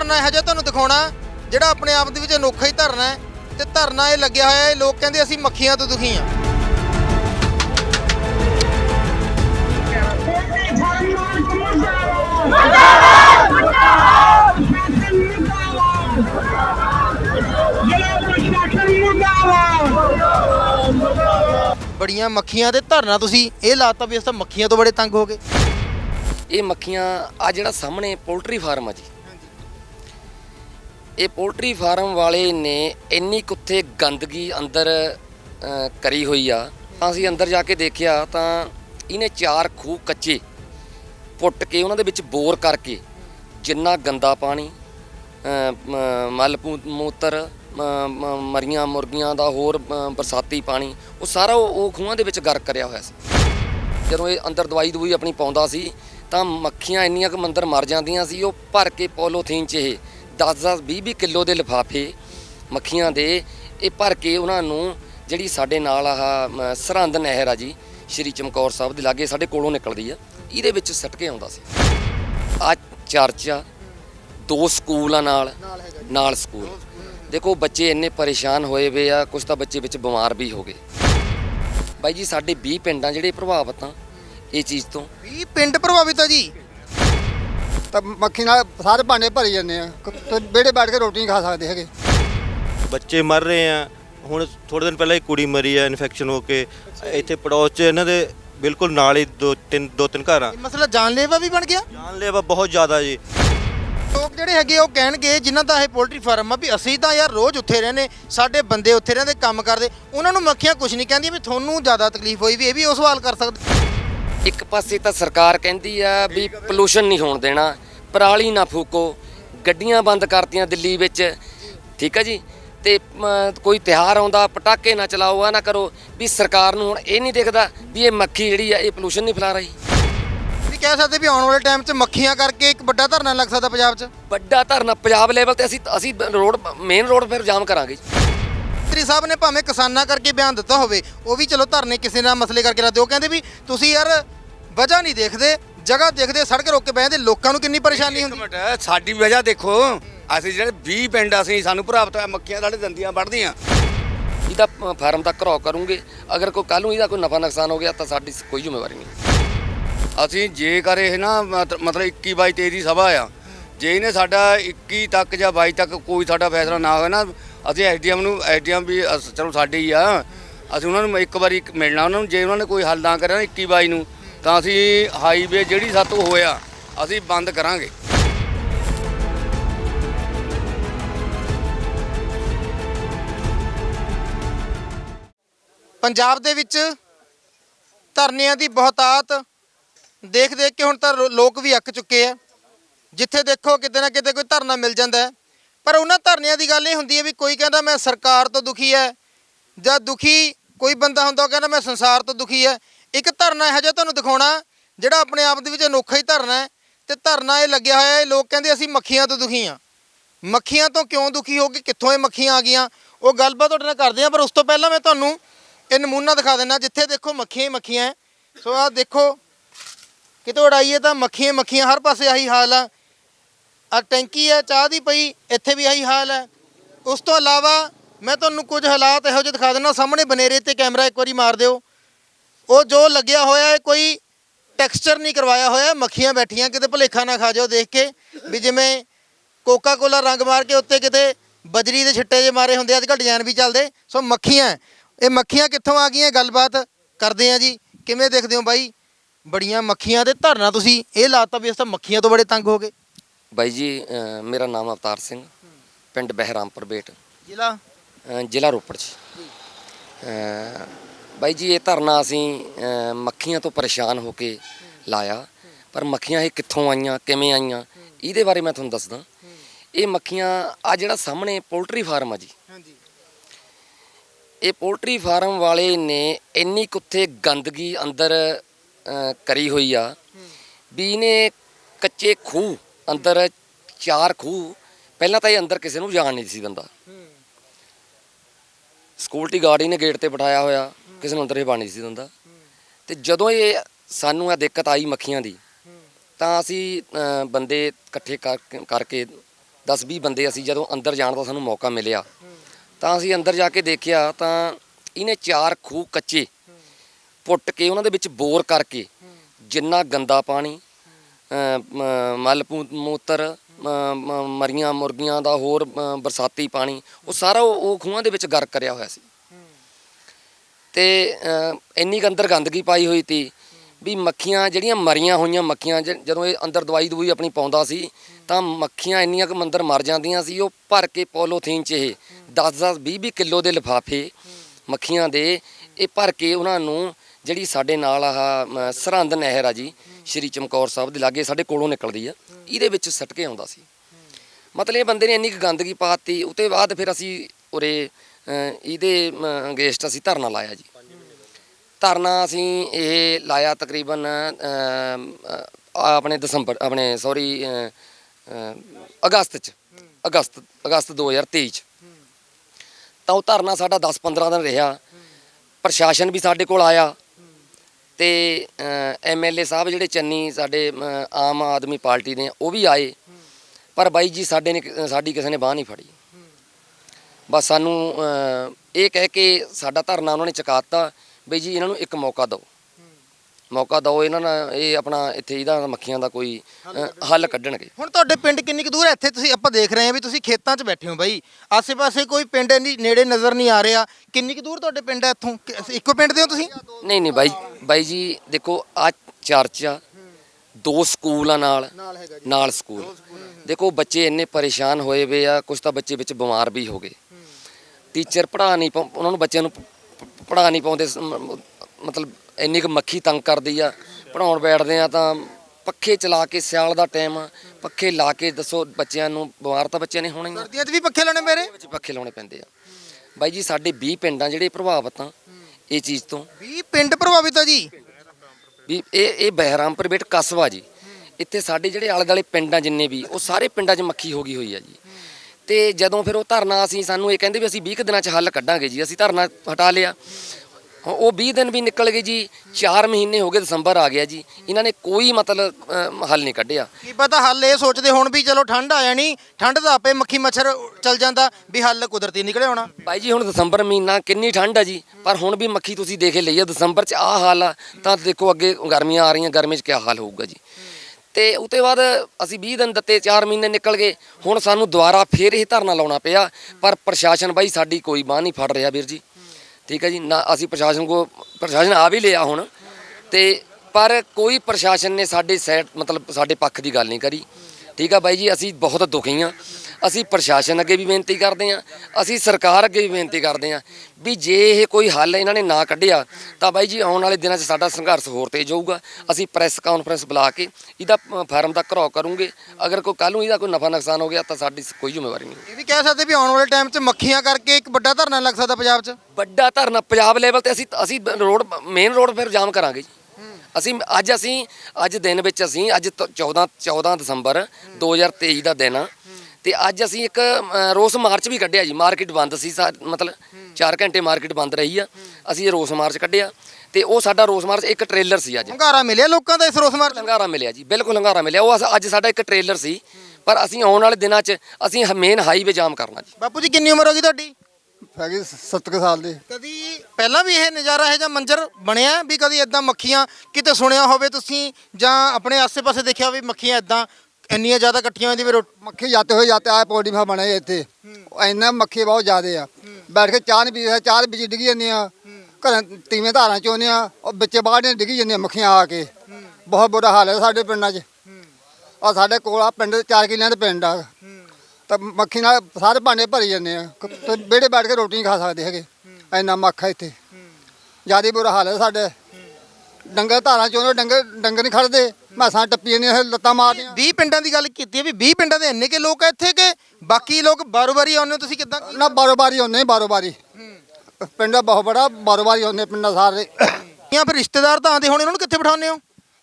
ਧਰਨਾ ਇਹੋ ਜਿਹਾ ਤੁਹਾਨੂੰ ਦਿਖਾਉਣਾ, ਜਿਹੜਾ ਆਪਣੇ ਆਪ ਦੇ ਵਿੱਚ ਅਨੋਖਾ ਹੀ ਧਰਨਾ ਹੈ ਤੇ ਧਰਨਾ ਇਹ ਲੱਗਿਆ ਹੋਇਆ ਹੈ, ਲੋਕ ਕਹਿੰਦੇ ਅਸੀਂ ਮੱਖੀਆਂ ਤੋਂ ਦੁਖੀ ਹਾਂ। ਬੜੀਆਂ ਮੱਖੀਆਂ ਤੇ ਧਰਨਾ ਤੁਸੀਂ, ਇਹ ਲਾਤਾ ਵੀ ਅਸੀਂ ਤਾਂ ਮੱਖੀਆਂ ਤੋਂ ਬੜੇ ਤੰਗ ਹੋ ਗਏ। ਇਹ ਮੱਖੀਆਂ ਆ ਜਿਹੜਾ ਸਾਹਮਣੇ ਪੋਲਟਰੀ ਫਾਰਮ ਆ ਜੀ। ਇਹ ਪੋਲਟਰੀ ਫਾਰਮ ਵਾਲੇ ਨੇ ਇੰਨੀ ਕੁੱਥੇ ਗੰਦਗੀ ਅੰਦਰ ਅ, ਕਰੀ ਹੋਈ ਆ। ਤਾਂ ਅਸੀਂ ਅੰਦਰ ਜਾ ਕੇ ਦੇਖਿਆ ਤਾਂ ਇਹਨੇ ਚਾਰ ਖੂਹ ਕੱਚੇ ਪੁੱਟ ਕੇ ਉਹਨਾਂ ਦੇ ਵਿੱਚ ਬੋਰ ਕਰਕੇ ਜਿੰਨਾ ਗੰਦਾ ਪਾਣੀ ਅ, ਮ- ਮਲ ਪੂ- ਮੂਤਰ ਮ- ਮ- ਮਰੀਆਂ ਮੁਰਗੀਆਂ ਦਾ ਹੋਰ ਅ, ਬਰਸਾਤੀ ਪਾਣੀ ਉਹ ਸਾਰਾ ਉਹ ਉਹ ਖੂਹਾਂ ਦੇ ਵਿੱਚ ਗਰਕ ਕਰਿਆ ਹੋਇਆ ਸੀ। ਜਦੋਂ ਇਹ ਅੰਦਰ ਦਵਾਈ ਦਵਾਈ ਆਪਣੀ ਪਾਉਂਦਾ ਸੀ ਤਾਂ ਮੱਖੀਆਂ ਇੰਨੀਆਂ ਕੁ ਮੰਦਰ ਮਰ ਜਾਂਦੀਆਂ ਸੀ ਉਹ ਭਰ ਕੇ ਪੋਲੋਥੀਨ 'ਚ ਇਹ 10-10 20-20 ਕਿਲੋ ਦੇ ਲਿਫਾਫੇ ਮੱਖੀਆਂ ਦੇ, ਇਹ ਭਰ ਕੇ ਉਹਨਾਂ ਨੂੰ ਜਿਹੜੀ ਸਾਡੇ ਨਾਲ ਆਹ ਸਰਹੰਦ ਨਹਿਰ ਆ ਜੀ, ਸ਼੍ਰੀ ਚਮਕੌਰ ਸਾਹਿਬ ਦੇ ਲਾਗੇ ਸਾਡੇ ਕੋਲੋਂ ਨਿਕਲਦੀ ਆ, ਇਹਦੇ ਵਿੱਚ ਸੱਟ ਕੇ ਆਉਂਦਾ ਸੀ। ਆ ਚਰਚ ਆ, ਦੋ ਆ ਨਾਲ ਨਾਲ ਸਕੂਲ। ਦੇਖੋ, ਬੱਚੇ ਇੰਨੇ ਪਰੇਸ਼ਾਨ ਹੋਏ ਵੇ ਆ ਕੁਝ ਤਾਂ ਬੱਚੇ ਵਿੱਚ ਬਿਮਾਰ ਵੀ ਹੋ ਗਏ। ਬਾਈ ਜੀ, ਸਾਡੇ 20 ਪਿੰਡਾਂ ਜਿਹੜੇ ਪ੍ਰਭਾਵਿਤ ਆ, ਇਹ ਚੀਜ਼ ਤੋਂ। 20 ਪਿੰਡ ਪ੍ਰਭਾਵਿਤ ਆ ਜੀ? ਤਾਂ ਮੱਖੀ ਨਾਲ ਸਾਰੇ ਭਾਂਡੇ ਭਰੀ ਜਾਂਦੇ ਆ। ਕ- ਤੇ ਵਿਹੜੇ ਬੈਠ ਕੇ ਰੋਟੀ ਨਹੀਂ ਖਾ ਸਕਦੇ ਹੈਗੇ। ਬੱਚੇ ਮਰ ਰਹੇ ਆ। ਹੁਣ ਥੋੜੇ ਦਿਨ ਪਹਿਲਾਂ ਇੱਕ ਕੁੜੀ ਮਰੀ ਆ ਇਨਫੈਕਸ਼ਨ ਹੋ ਕੇ। ਇੱਥੇ ਪੜੋਸ 'ਚ ਇਹਨਾਂ ਦੇ ਬਿਲਕੁਲ ਨਾਲ ਹੀ ਦੋ ਤਿੰਨ ਦੋ ਤਿੰਨ ਘਰ ਆ। ਇਹ ਮਸਲਾ ਜਾਨਲੇਵਾ ਵੀ ਬਣ ਗਿਆ? ਜਾਨਲੇਵਾ ਬਹੁਤ ਜ਼ਿਆਦਾ ਜੀ। ਲੋਕ ਜਿਹੜੇ ਹੈਗੇ ਉਹ ਕਹਿਣਗੇ ਜਿਨ੍ਹਾਂ ਦਾ ਇਹ ਪੋਲਟਰੀ ਫਾਰਮ ਆ ਵੀ ਅਸੀਂ ਤਾਂ ਯਾਰ ਰੋਜ਼ ਉੱਥੇ ਰਹਿੰਦੇ ਸਾਡੇ ਬੰਦੇ ਉੱਥੇ ਰਹਿੰਦੇ ਕੰਮ ਕਰਦੇ। ਉਹਨਾਂ ਨੂੰ ਮੱਖੀਆਂ ਕੁਝ ਨਹੀਂ ਕਹਿੰਦੀਆਂ ਵੀ ਤੁਹਾਨੂੰ ਜ਼ਿਆਦਾ ਤਕਲੀਫ ਹੋਈ ਵੀ ਇਹ ਵੀ ਉਹ ਸਵਾਲ ਕਰ ਸਕਦੇ। ਇੱਕ ਪਾਸੇ ਤਾਂ ਸਰਕਾਰ ਕਹਿੰਦੀ ਆ ਵੀ ਪੋਲੂਸ਼ਨ ਨਹੀਂ ਹੋਣ ਦੇਣਾ ਪਰਾਲੀ ਨਾ ਫੂਕੋ ਗੱਡੀਆਂ ਬੰਦ ਕਰਤੀਆਂ ਦਿੱਲੀ ਵਿੱਚ ਠੀਕ ਹੈ ਜੀ? ਤੇ ਕੋਈ ਤਿਹਾਰ ਆਉਂਦਾ ਪਟਾਕੇ ਨਾ ਚਲਾਓ ਆ ਨਾ ਕਰੋ ਵੀ ਸਰਕਾਰ ਨੂੰ ਹੁਣ ਇਹ ਨਹੀਂ ਦਿਖਦਾ ਵੀ ਇਹ ਮੱਖੀ ਜਿਹੜੀ ਆ ਇਹ ਪੋਲੂਸ਼ਨ ਨਹੀਂ ਫੈਲਾ ਰਹੀ। ਵੀ ਕਹਿ ਸਕਦੇ ਵੀ ਆਉਣ ਵਾਲੇ ਟਾਈਮ 'ਚ ਮੱਖੀਆਂ ਕਰਕੇ ਇੱਕ ਵੱਡਾ ਧਰਨਾ ਲੱਗ ਸਕਦਾ ਪੰਜਾਬ 'ਚ? ਵੱਡਾ ਧਰਨਾ ਪੰਜਾਬ ਲੈਵਲ ਤੇ ਅਸੀਂ ਅਸੀਂ ਰੋਡ ਮੇਨ ਰੋਡ ਫਿਰ ਜਾਮ ਕਰਾਂਗੇ ਮੰਤਰੀ ਸਾਹਿਬ ਨੇ ਭਾਵੇਂ ਕਿਸਾਨਾਂ ਕਰਕੇ ਬਿਆਨ ਦਿੱਤਾ ਹੋਵੇ ਉਹ ਵੀ ਚਲੋ ਧਰਨੇ ਕਿਸੇ ਨਾਲ ਮਸਲੇ ਕਰਕੇ ਰੱਖਦੇ ਉਹ ਕਹਿੰਦੇ ਵੀ ਤੁਸੀਂ ਯਾਰ ਵਜ੍ਹਾ ਨਹੀਂ ਦੇਖਦੇ ਜਗ੍ਹਾ ਦੇਖਦੇ ਸੜਕ ਰੋਕ ਕੇ ਬਹਿੰਦੇ ਲੋਕਾਂ ਨੂੰ ਕਿੰਨੀ ਪਰੇਸ਼ਾਨੀ ਹੁੰਦੀ? ਸਾਡੀ ਵਜ੍ਹਾ ਦੇਖੋ। ਅਸੀਂ ਜਿਹੜੇ 20 ਪਿੰਡ ਅਸੀਂ ਸਾਨੂੰ ਪ੍ਰਾਪਤ ਹੋਇਆ ਮੱਖੀਆਂ ਸਾਡੇ ਦੰਦੀਆਂ ਵੱਢਦੀਆਂ। ਇਹਦਾ ਫਾਰਮ ਤੱਕ ਘਰੋ ਕਰੂੰਗੇ। ਅਗਰ ਕੋਈ ਕੱਲ ਨੂੰ ਇਹਦਾ ਕੋਈ ਨਫਾ ਨੁਕਸਾਨ ਹੋ ਗਿਆ ਤਾਂ ਸਾਡੀ ਕੋਈ ਜ਼ਿੰਮੇਵਾਰੀ ਨਹੀਂ। ਅਸੀਂ ਜੇਕਰ ਇਹ ਨਾ ਮਤ- ਮਤਲਬ 21 22 23 ਦੀ ਸਭਾ ਆ ਜੇ ਇਹਨੇ ਸਾਡਾ 21 ਤੱਕ ਜਾਂ 22 ਤੱਕ ਕੋਈ ਸਾਡਾ ਫੈਸਲਾ ਨਾ ਹੋਇਆ ਨਾ ਅਸੀਂ ਐਸਡੀਐਮ ਨੂੰ, ਐਸਡੀਐਮ ਵੀ, ਅਸ- ਚਲੋ ਸਾਡੇ ਹੀ ਆ। ਅਸੀਂ ਉਹਨਾਂ ਨੂੰ ਇੱਕ ਵਾਰੀ ਮਿਲਣਾ, ਉਹਨਾਂ ਨੂੰ ਜੇ ਉਹਨਾਂ ਨੇ ਕੋਈ ਹੱਲ ਨਾ ਕਰਿਆ ਨਾ 21 22 ਨੂੰ, ਤਾਂ ਅਸੀਂ ਹਾਈਵੇ ਜਿਹੜੀ ਸਾਤੋਂ ਹੋਇਆ, ਅਸੀਂ ਬੰਦ ਕਰਾਂਗੇ। ਪੰਜਾਬ ਦੇ ਵਿੱਚ ਧਰਨਿਆਂ ਦੀ ਬਹੁਤਾਤ ਦੇਖ ਦੇਖ ਕੇ ਹੁਣ ਤਾਂ ਰੋ- ਲੋਕ ਵੀ ਅੱਕ ਚੁੱਕੇ ਆ। ਜਿੱਥੇ ਦੇਖੋ ਕਿਤੇ ਨਾ ਕਿਤੇ ਕੋਈ ਧਰਨਾ ਮਿਲ ਜਾਂਦਾ ਹੈ। ਪਰ ਉਹਨਾਂ ਧਰਨਿਆਂ ਦੀ ਗੱਲ ਇਹ ਹੁੰਦੀ ਹੈ ਵੀ ਕੋਈ ਕਹਿੰਦਾ ਮੈਂ ਸਰਕਾਰ ਤੋਂ ਦੁਖੀ ਹੈ ਜਾਂ ਦੁਖੀ ਕੋਈ ਬੰਦਾ ਹੁੰਦਾ ਉਹ ਕਹਿੰਦਾ ਮੈਂ ਸੰਸਾਰ ਤੋਂ ਦੁਖੀ ਹੈ ਇੱਕ ਧਰਨਾ ਇਹੋ ਜਿਹਾ ਤੁਹਾਨੂੰ ਦਿਖਾਉਣਾ, ਜਿਹੜਾ ਆਪਣੇ ਆਪ ਦੇ ਵਿੱਚ ਅਨੋਖਾ ਹੀ ਧਰਨਾ ਹੈ ਤੇ ਧਰਨਾ ਇਹ ਲੱਗਿਆ ਹੋਇਆ ਹੈ ਲੋਕ ਕਹਿੰਦੇ ਅਸੀਂ ਮੱਖੀਆਂ ਤੋਂ ਦੁਖੀ ਹਾਂ ਮੱਖੀਆਂ ਤੋਂ ਕਿਉਂ ਦੁਖੀ ਹੋ ਕੇ ਕਿੱਥੋਂ ਇਹ ਮੱਖੀਆਂ ਆ ਗਈਆਂ? ਉਹ ਗੱਲਬਾਤ ਤੁਹਾਡੇ ਨਾਲ ਕਰਦੇ ਹਾਂ ਪਰ ਉਸ ਤੋਂ ਪਹਿਲਾਂ ਮੈਂ ਤੁਹਾਨੂੰ ਇਹ ਨਮੂਨਾ ਦਿਖਾ ਦਿੰਦਾ, ਜਿੱਥੇ ਦੇਖੋ ਮੱਖੀਆਂ ਹੀ ਮੱਖੀਆਂ ਸੋ ਆਹ ਦੇਖੋ, ਕਿਤੋਂ ਉਡਾਈਏ ਤਾਂ ਮੱਖੀਆਂ ਮੱਖੀਆਂ, ਹਰ ਪਾਸੇ ਆਹੀ ਹਾਲ ਆ। ਆ ਟੈਂਕੀ ਹੈ ਚਾਹ ਦੀ ਪਈ ਇੱਥੇ ਵੀ ਆਹੀ ਹਾਲ ਹੈ ਉਸ ਤੋਂ ਇਲਾਵਾ ਮੈਂ ਤੁਹਾਨੂੰ ਕੁਝ ਹਾਲਾਤ ਇਹੋ ਜਿਹੇ ਦਿਖਾ ਦਿੰਦਾ ਸਾਹਮਣੇ ਬਨੇਰੇ ਤੇ ਕੈਮਰਾ ਇੱਕ ਵਾਰੀ ਮਾਰ ਦਿਓ। ਉਹ ਜੋ ਲੱਗਿਆ ਹੋਇਆ ਹੈ ਕੋਈ ਟੈਕਸਚਰ ਨਹੀਂ ਕਰਵਾਇਆ ਹੋਇਆ ਮੱਖੀਆਂ ਬੈਠੀਆਂ ਕਿਤੇ ਭੁਲੇਖਾ ਨਾ ਖਾ ਜਾਓ ਦੇਖ ਕੇ ਵੀ ਜਿਵੇਂ ਕੋਕਾ ਕੋਲਾ ਰੰਗ ਮਾਰ ਕੇ ਉੱਤੇ ਕਿਤੇ ਬਜਰੀ ਦੇ ਛਿੱਟੇ ਜੇ ਮਾਰੇ ਹੁੰਦੇ ਆ, ਅੱਜ ਕੱਲ੍ਹ ਡਿਜ਼ਾਈਨ ਵੀ ਚੱਲਦੇ ਸੋ ਮੱਖੀਆਂ ਇਹ ਮੱਖੀਆਂ ਕਿੱਥੋਂ ਆ ਗਈਆਂ ਗੱਲਬਾਤ ਕਰਦੇ ਆ ਜੀ। ਕਿਵੇਂ ਦੇਖਦੇ ਹੋ ਬਾਈ? ਬੜੀਆਂ ਮੱਖੀਆਂ ਤੇ ਧਰਨਾ ਤੁਸੀਂ ਇਹ ਲਾਤਾ ਵੀ ਅਸੀਂ ਤਾਂ ਮੱਖੀਆਂ ਤੋਂ ਬੜੇ ਤੰਗ ਹੋ ਗਏ। ਬਾਈ ਜੀ ਅ, ਮੇਰਾ ਨਾਮ ਅਵਤਾਰ ਸਿੰਘ ਪਿੰਡ ਬਹਿਰਾਮਪੁਰ ਬੇਟ। ਜ਼ਿਲ੍ਹਾ? ਅ, ਜ਼ਿਲ੍ਹਾ ਰੋਪੜ 'ਚ। ਅ, ਬਾਈ ਜੀ ਇਹ ਧਰਨਾ ਅਸੀਂ ਅ, ਮੱਖੀਆਂ ਤੋਂ ਪਰੇਸ਼ਾਨ ਹੋ ਕੇ ਲਾਇਆ। ਪਰ ਮੱਖੀਆਂ ਇਹ ਕਿੱਥੋਂ ਆਈਆਂ ਕਿਵੇਂ ਆਈਆਂ ਇਹਦੇ ਬਾਰੇ ਮੈਂ ਤੁਹਾਨੂੰ ਦੱਸਦਾ। ਇਹ ਮੱਖੀਆਂ ਆ ਜਿਹੜਾ ਸਾਹਮਣੇ ਪੋਲਟਰੀ ਫਾਰਮ ਆ ਜੀ। ਹਾਂਜੀ। ਇਹ ਪੋਲਟਰੀ ਫਾਰਮ ਵਾਲੇ ਨੇ ਇੰਨੀ ਕੁੱਥੇ ਗੰਦਗੀ ਅੰਦਰ ਅ, ਕਰੀ ਹੋਈ ਆ ਵੀ ਇਹਨੇ ਕੱਚੇ ਖੂਹ ਅੰਦਰ ਚਾਰ ਖੂਹ, ਪਹਿਲਾਂ ਤਾਂ ਇਹ ਅੰਦਰ ਕਿਸੇ ਨੂੰ ਜਾਣ ਨਹੀਂ ਸੀ ਦਿੰਦਾ ਸਿਕਿਉਰਿਟੀ ਗਾਰਡ ਇਹਨੇ ਗੇਟ ਤੇ ਬਿਠਾਇਆ ਹੋਇਆ, ਕਿਸੇ ਨੂੰ ਅੰਦਰ ਹੀ ਬਾਣੀ ਸੀ ਦਿੰਦਾ। ਤੇ ਜਦੋਂ ਇਹ ਸਾਨੂੰ ਇਹ ਦਿੱਕਤ ਆਈ ਮੱਖੀਆਂ ਦੀ, ਤਾਂ ਅਸੀਂ ਬੰਦੇ ਇਕੱਠੇ ਕਰ- ਕਰਕੇ 10-20 ਬੰਦੇ ਅਸੀਂ ਜਦੋਂ ਅੰਦਰ ਜਾਣ ਦਾ ਸਾਨੂੰ ਮੌਕਾ ਮਿਲਿਆ, ਤਾਂ ਅਸੀਂ ਅੰਦਰ ਜਾ ਕੇ ਦੇਖਿਆ ਤਾਂ ਇਹਨੇ ਚਾਰ ਖੂਹ ਕੱਚੇ ਪੁੱਟ ਕੇ ਉਹਨਾਂ ਦੇ ਵਿੱਚ ਬੋਰ ਕਰਕੇ ਜਿੰਨਾ ਗੰਦਾ ਪਾਣੀ ਮਲ ਪੂ- ਮੂਤਰ ਮਰੀਆਂ, ਮੁਰਗੀਆਂ ਦਾ ਹੋਰ ਬਰਸਾਤੀ ਪਾਣੀ, ਉਹ ਸਾਰਾ ਉਹ ਉਹ ਖੂਹਾਂ ਦੇ ਵਿੱਚ ਗਰਕ ਕਰਿਆ ਹੋਇਆ ਸੀ। ਤੇ ਇੰਨੀ ਕੁ ਅੰਦਰ ਗੰਦਗੀ ਪਾਈ ਹੋਈ ਤੀ ਵੀ ਮੱਖੀਆਂ ਜਿਹੜੀਆਂ ਮਰੀਆਂ ਹੋਈਆਂ ਮੱਖੀਆਂ ਜਦੋਂ ਇਹ ਅੰਦਰ ਦਵਾਈ ਦਵਾਈ ਆਪਣੀ ਪਾਉਂਦਾ ਸੀ, ਤਾਂ ਮੱਖੀਆਂ ਇੰਨੀਆਂ ਕੁ ਮੰਦਰ ਮਰ ਜਾਂਦੀਆਂ ਸੀ, ਉਹ ਭਰ ਕੇ ਪੋਲੋਥੀਨ 'ਚ ਇਹ 10-10 20-20 ਕਿਲੋ ਦੇ ਲਿਫਾਫੇ ਮੱਖੀਆਂ ਦੇ, ਇਹ ਭਰ ਕੇ ਉਹਨਾਂ ਨੂੰ ਜਿਹੜੀ ਸਾਡੇ ਨਾਲ ਆਹ ਸਰਹੰਦ ਨਹਿਰ ਆ ਜੀ, ਸ਼੍ਰੀ ਚਮਕੌਰ ਸਾਹਿਬ ਦੇ ਲਾਗੇ ਸਾਡੇ ਕੋਲੋਂ ਨਿਕਲਦੀ ਆ। ਇਹਦੇ ਵਿੱਚ ਸੱਟ ਕੇ ਆਉਂਦਾ ਸੀ। ਮਤਲਬ ਇਹ ਬੰਦੇ ਨੇ ਇੰਨੀ ਕੁ ਗੰਦਗੀ ਪਾਤੀ ਉਤੇ ਬਾਅਦ ਫਿਰ ਅਸੀਂ ਉਰੇ ਇਹਦੇ ਅਗੇਂਸਟ ਅਸੀਂ ਧਰਨਾ ਲਾਇਆ ਜੀ। ਧਰਨਾ ਅਸੀਂ ਇਹ ਲਾਇਆ ਤਕਰੀਬਨ ਆਪਣੇ ਦਸੰਬਰ, ਆਪਣੇ ਸੌਰੀ ਅਗਸਤ ਚ। ਅਗਸਤ ਅਗਸਤ 2023 ਚ। ਤਾਂ ਉਹ ਧਰਨਾ ਸਾਡਾ 10-15 ਦਿਨ ਰਿਹਾ। ਪ੍ਰਸ਼ਾਸਨ ਵੀ ਸਾਡੇ ਕੋਲ ਆਇਆ। ਤੇ ਐਮਐਲਏ ਸਾਹਿਬ ਜਿਹੜੇ ਚੰਨੀ ਸਾਡੇ ਆਮ ਆਦਮੀ ਪਾਰਟੀ ਦੇ ਉਹ ਵੀ ਆਏ। ਪਰ ਬਾਈ ਜੀ ਸਾਡੇ ਨੇ ਸਾਡੀ ਕਿਸੇ ਨੇ ਬਾਹ ਨਹੀਂ ਫੜੀ। ਬਸ ਸਾਨੂੰ ਇਹ ਕਹਿ ਕੇ ਸਾਡਾ ਧਰਨਾ ਉਹਨਾਂ ਨੇ ਚੁਕਾਤਾ ਬਈ ਜੀ ਇਹਨਾਂ ਨੂੰ ਇੱਕ ਮੌਕਾ ਦਿਓ। ਮੌਕਾ ਦਿਓ ਇਹਨਾਂ ਨਾਲ ਇਹ ਆਪਣਾ ਇੱਥੇ ਇਹਦਾ ਮੱਖੀਆਂ ਦਾ ਕੋਈ ਹੱਲ ਕੱਢਣਗੇ। ਹੁਣ ਤੁਹਾਡੇ ਪਿੰਡ ਕਿੰਨੀ ਕੁ ਦੂਰ ਹੈ? ਇੱਥੇ ਤੁਸੀਂ ਆਪਾਂ ਦੇਖ ਰਹੇ ਹਾਂ ਵੀ ਤੁਸੀਂ ਖੇਤਾਂ 'ਚ ਬੈਠੇ ਹੋ ਬਾਈ। ਆਸੇ-ਪਾਸੇ ਕੋਈ ਪਿੰਡ ਨਹੀਂ ਨੇੜੇ ਨਜ਼ਰ ਨਹੀਂ ਆ ਰਿਹਾ। ਕਿੰਨੀ ਕੁ ਦੂਰ ਤੁਹਾਡੇ ਪਿੰਡ ਹੈ ਇੱਥੋਂ? ਇੱਕੋ ਪਿੰਡ ਦੇ ਹੋ ਤੁਸੀਂ? ਨਹੀਂ ਨਹੀਂ ਬਾਈ ਬਾਈ ਜੀ ਦੇਖੋ ਆ ਚਰਚ ਆ। ਦੋ ਸਕੂਲਾਂ ਨਾਲ। ਨਾਲ ਹੈਗਾ ਨਾਲ ਸਕੂਲ। ਦੇਖੋ ਬੱਚੇ ਇੰਨੇ ਪਰੇਸ਼ਾਨ ਹੋਏ ਵੇ ਆ ਕੁਝ ਤਾਂ ਬੱਚੇ ਵਿੱਚ ਬਿਮਾਰ ਵੀ ਹੋ ਗਏ। ਟੀਚਰ ਪੜ੍ਹਾ ਨਹੀਂ ਉਹਨਾਂ ਨੂੰ ਬੱਚਿਆਂ ਨੂੰ ਪੜ੍ਹਾ ਨਹੀਂ ਪਾਉਂਦੇ ਮਤਲਬ ਇੰਨੀ ਕੁ ਮੱਖੀ ਤੰਗ ਕਰਦੀ ਆ। ਪੜਾਉਣ ਬੈਠਦੇ ਆ ਤਾਂ ਪੱਖੇ ਚਲਾ ਕੇ ਸਿਆਲ ਦਾ ਟਾਈਮ ਆ। ਪੱਖੇ ਲਾ ਕੇ ਦੱਸੋ ਬੱਚਿਆਂ ਨੂੰ ਬਿਮਾਰ ਤਾਂ ਬੱਚਿਆਂ ਨੇ ਹੋਣਾ ਹੀ ਆ। ਸਰਦੀਆਂ 'ਚ ਵੀ ਪੱਖੇ ਲਾਉਣੇ ਮੇਰੇ ਵਿੱਚ ਪੱਖੇ ਲਾਉਣੇ ਪੈਂਦੇ ਆ। ਬਾਈ ਜੀ ਸਾਡੇ 20 ਪਿੰਡਾਂ ਜਿਹੜੇ ਪ੍ਰਭਾਵਿਤ ਆ ਇਹ ਚੀਜ਼ ਤੋਂ। 20 ਪਿੰਡ ਪ੍ਰਭਾਵਿਤ ਆ ਜੀ? ਵੀ ਇਹ ਇਹ ਬਹਿਰਾਮਪੁਰ ਬੇਟ ਕਸਬਾ ਜੀ। ਇੱਥੇ ਸਾਡੇ ਜਿਹੜੇ ਆਲੇ ਦੁਆਲੇ ਪਿੰਡਾਂ ਜਿੰਨੇ ਵੀ ਉਹ ਸਾਰੇ ਪਿੰਡਾਂ 'ਚ ਮੱਖੀ ਹੋ ਗਈ ਹੋਈ ਆ ਜੀ। ਤੇ ਜਦੋਂ ਫਿਰ ਉਹ ਧਰਨਾ ਅਸੀਂ ਸਾਨੂੰ ਇਹ ਕਹਿੰਦੇ ਵੀ ਅਸੀਂ 20 ਕੁ ਦਿਨਾਂ 'ਚ ਹੱਲ ਕੱਢਾਂਗੇ ਜੀ ਅਸੀਂ ਧਰਨਾ ਹਟਾ ਲਿਆ। ਹੁਣ ਉਹ 20 ਦਿਨ ਵੀ ਨਿਕਲ ਗਏ ਜੀ 4 ਮਹੀਨੇ ਹੋ ਗਏ ਦਸੰਬਰ ਆ ਗਿਆ ਜੀ। ਇਹਨਾਂ ਨੇ ਕੋਈ ਮਤਲਬ ਅਮ, ਹੱਲ ਨਹੀਂ ਕੱਢਿਆ। ਕੀ ਪਤਾ ਹੱਲ ਇਹ ਸੋਚਦੇ ਹੁਣ ਵੀ ਚਲੋ ਠੰਡ ਆ ਜਾਣੀ ਠੰਡ ਦਾ ਆਪੇ ਮੱਖੀ ਮੱਛਰ ਚੱਲ ਜਾਂਦਾ ਵੀ ਹੱਲ ਕੁਦਰਤੀ ਨਿਕਲੇ ਹੋਣਾ। ਭਾਈ ਜੀ ਹੁਣ ਦਸੰਬਰ ਮਹੀਨਾ ਕਿੰਨੀ ਠੰਡ ਆ ਜੀ ਪਰ ਹੁਣ ਵੀ ਮੱਖੀ ਤੁਸੀਂ ਦੇਖੇ ਲਈ ਆ ਦਸੰਬਰ 'ਚ ਆਹ ਹਾਲ ਆ ਤਾਂ ਦੇਖੋ ਅੱਗੇ ਗਰਮੀਆਂ ਆ ਰਹੀਆਂ ਗਰਮੀ 'ਚ ਕੀ ਹਾਲ ਹੋਊਗਾ ਜੀ। ਤੇ ਉਤੇ ਬਾਅਦ ਅਸੀਂ 20 ਦਿਨ ਦਿੱਤੇ 4 ਮਹੀਨੇ ਨਿਕਲ ਗਏ ਹੁਣ ਸਾਨੂੰ ਦੁਬਾਰਾ ਫੇਰ ਇਹ ਧਰਨਾ ਲਾਉਣਾ ਪਿਆ ਪਰ ਪ੍ਰਸ਼ਾਸਨ ਬਾਈ ਸਾਡੀ ਕੋਈ ਬਾਹ ਨਹੀਂ ਫੜ ਰਿਹਾ ਵੀਰ ਜੀ। ਠੀਕ ਹੈ ਜੀ, ਨਾ ਅਸੀਂ ਪ੍ਰਸ਼ਾਸਨ ਕੋ ਪ੍ਰਸ਼ਾਸਨ ਆ ਵੀ ਲਿਆ ਹੁਣ ਤੇ ਪਰ ਕੋਈ ਪ੍ਰਸ਼ਾਸਨ ਨੇ ਸਾਡੇ ਸਾਈਡ ਮਤਲਬ ਸਾਡੇ ਪੱਖ ਦੀ ਗੱਲ ਨਹੀਂ ਕਰੀ। ਠੀਕ ਆ ਬਾਈ ਜੀ, ਅਸੀਂ ਬਹੁਤ ਦੁਖੀ ਆ ਅਸੀਂ ਪ੍ਰਸ਼ਾਸਨ ਅੱਗੇ ਵੀ ਬੇਨਤੀ ਕਰਦੇ ਆ ਅਸੀਂ ਸਰਕਾਰ ਅੱਗੇ ਵੀ ਬੇਨਤੀ ਕਰਦੇ ਆ ਵੀ ਜੇ ਇਹ ਕੋਈ ਹੱਲ ਇਹਨਾਂ ਨੇ ਨਾ ਕੱਢਿਆ ਤਾਂ ਬਾਈ ਜੀ ਆਉਣ ਵਾਲੇ ਦਿਨਾਂ 'ਚ ਸਾਡਾ ਸੰਘਰਸ਼ ਹੋਰ ਤੇਜ਼ ਹੋਊਗਾ। ਅਸੀਂ ਪ੍ਰੈਸ ਕਾਨਫਰੰਸ ਬੁਲਾ ਕੇ ਇਹਦਾ ਫਾਰਮ ਦਾ ਘਰਾਓ ਕਰੂੰਗੇ। ਅਗਰ ਕੋਈ ਕੱਲ ਨੂੰ ਇਹਦਾ ਕੋਈ ਨਫਾ ਨੁਕਸਾਨ ਹੋ ਗਿਆ ਤਾਂ ਸਾਡੀ ਕੋਈ ਜ਼ਿੰਮੇਵਾਰੀ ਨਹੀਂ ਇਹ ਵੀ ਕਹਿ ਸਕਦੇ ਵੀ ਆਉਣ ਵਾਲੇ ਟਾਈਮ 'ਚ ਮੱਖੀਆਂ ਕਰਕੇ ਇੱਕ ਵੱਡਾ ਧਰਨਾ ਲੱਗ ਸਕਦਾ ਪੰਜਾਬ 'ਚ? ਵੱਡਾ ਧਰਨਾ ਪੰਜਾਬ ਲੈਵਲ ਤੇ ਅਸੀਂ ਅਸੀਂ ਰੋਡ ਮੇਨ ਰੋਡ ਫਿਰ ਜਾਮ ਕਰਾਂਗੇ ਜੀ। ਅਸੀਂ ਅੱਜ ਅਸੀਂ ਅੱਜ ਦਿਨ ਵਿੱਚ ਅਸੀਂ ਅੱਜ ਤੋਂ 14 14 ਦਸੰਬਰ 2023 ਦਾ ਦਿਨ ਆ। ਤੇ ਅੱਜ ਅਸੀਂ ਇੱਕ ਅ, ਰੋਸ ਮਾਰਚ ਵੀ ਕੱਢਿਆ ਜੀ। ਮਾਰਕੀਟ ਬੰਦ ਸੀ ਸਾ- ਮਤਲਬ 4 ਘੰਟੇ ਮਾਰਕੀਟ ਬੰਦ ਰਹੀ ਆ। ਅਸੀਂ ਇਹ ਰੋਸ ਮਾਰਚ ਕੱਢਿਆ ਤੇ ਉਹ ਸਾਡਾ ਰੋਸ ਮਾਰਚ ਇੱਕ ਟ੍ਰੇਲਰ ਸੀ ਅੱਜ। ਹੰਗਾਰਾ ਮਿਲਿਆ ਲੋਕਾਂ ਦਾ ਇਸ ਰੋਸ ਮਾਰ ਹੰਗਾਰਾ ਮਿਲਿਆ ਜੀ ਬਿਲਕੁਲ ਹੰਗਾਰਾ ਮਿਲਿਆ। ਉਹ ਅਸ- ਅੱਜ ਸਾਡਾ ਇੱਕ ਟ੍ਰੇਲਰ ਸੀ ਪਰ ਅਸੀਂ ਆਉਣ ਵਾਲੇ ਦਿਨਾਂ 'ਚ ਅਸੀਂ ਮੇਨ ਹਾਈਵੇ ਜਾਮ ਕਰਨਾ ਜੀ। ਬਾਪੂ ਜੀ ਕਿੰਨੀ ਉਮਰ ਹੋ ਗਈ ਤੁਹਾਡੀ? ਹੈਗੀ 70 ਸਾਲ ਦੀ। ਕਦੀ ਪਹਿਲਾਂ ਵੀ ਇਹ ਨਜ਼ਾਰਾ ਹੈ ਜਾਂ ਮੰਜ਼ਰ ਬਣਿਆ ਵੀ ਕਦੀ ਇਦਾਂ ਮੱਖੀਆਂ ਕਿਤੇ ਸੁਣਿਆ ਹੋਵੇ ਤੁਸੀਂ ਜਾਂ ਆਪਣੇ ਆਸੇ-ਪਾਸੇ ਦੇਖਿਆ ਹੋਵੇ ਮੱਖੀਆਂ ਇਦਾਂ ਇੰਨੀਆਂ ਜ਼ਿਆਦਾ ਇਕੱਠੀਆਂ ਹੁੰਦੀਆਂ ਵੀ ਮੱਖੀ ਜਾਤੇ ਹੋਏ ਜਾਤੇ ਆ ਪੌੜੀ ਮਾ ਬਣੇ ਇੱਥੇ। ਇੰਨਾ ਮੱਖੀ ਬਹੁਤ ਜ਼ਿਆਦੇ ਆ। ਬੈਠ ਕੇ ਚਾਹ ਨਹੀਂ ਪੀ ਸਕਦੇ ਚਾਹ ਵਿੱਚ ਡਿੱਗੀ ਜਾਂਦੀਆਂ ਘਰਾਂ ਤੀਵੇਂ ਧਾਰਾਂ ਚੋਂ ਆ ਉਹ ਬੱਚੇ ਬਾਹਰ ਨੇ ਡਿੱਗੀ ਜਾਂਦੀਆਂ ਮੱਖੀਆਂ ਆ ਕੇ। ਬਹੁਤ ਬੁਰਾ ਹਾਲ ਹੈ ਸਾਡੇ ਪਿੰਡਾਂ 'ਚ। ਆ ਸਾਡੇ ਕੋਲ ਆ ਪਿੰਡ 4 ਕਿਲਿਆਂ ਦੇ ਪਿੰਡ ਆ। ਤਾਂ ਮੱਖੀ ਨਾਲ ਸਾਰੇ ਭਾਂਡੇ ਭਰੀ ਜਾਂਦੇ ਆ। ਕ- ਤੇ ਵਿਹੜੇ ਬੈਠ ਕੇ ਰੋਟੀ ਨਹੀਂ ਖਾ ਸਕਦੇ ਹੈਗੇ। ਇੰਨਾ ਮੱਖ ਇੱਥੇ। ਜ਼ਿਆਦਾ ਬੁਰਾ ਹਾਲ ਹੈ ਸਾਡੇ। ਡੰਗਰ ਧਾਰਾਂ ਚੋਂ ਡੰਗਰ ਡੰਗਰ ਨਹੀਂ ਖੜਦੇ ਮੈਸਾਂ ਟੱਪੀ ਇਹ ਲੱਤਾਂ ਮਾਰਦੀਆਂ। 20 ਪਿੰਡਾਂ ਦੀ ਗੱਲ ਕੀਤੀ ਹੈ ਵੀ 20 ਪਿੰਡਾਂ ਦੇ ਇੰਨੇ ਕੇ ਲੋਕ ਆ ਇੱਥੇ ਕਿ ਬਾਕੀ ਲੋਕ ਬਾਰੋ-ਬਾਰੀ ਆਉਂਦੇ ਹੋ ਤੁਸੀਂ ਕਿੱਦਾਂ ਨਾ ਬਾਰੋ ਬਾਰੀ ਹੁੰਦੇ ਬਾਰੋ ਬਾਰੀ ਪਿੰਡ ਬਹੁਤ ਬੜਾ ਬਾਰੋ ਬਾਰੀ ਹੁੰਦੇ ਪਿੰਡਾਂ ਸਾਰੇ। ਜਾਂ ਫਿਰ ਰਿਸ਼ਤੇਦਾਰ ਤਾਂ ਆਉਂਦੇ ਹੁਣ ਇਹਨਾਂ ਨੂੰ ਕਿੱਥੇ ਬਿਠਾਉਂਦੇ ਹੋ?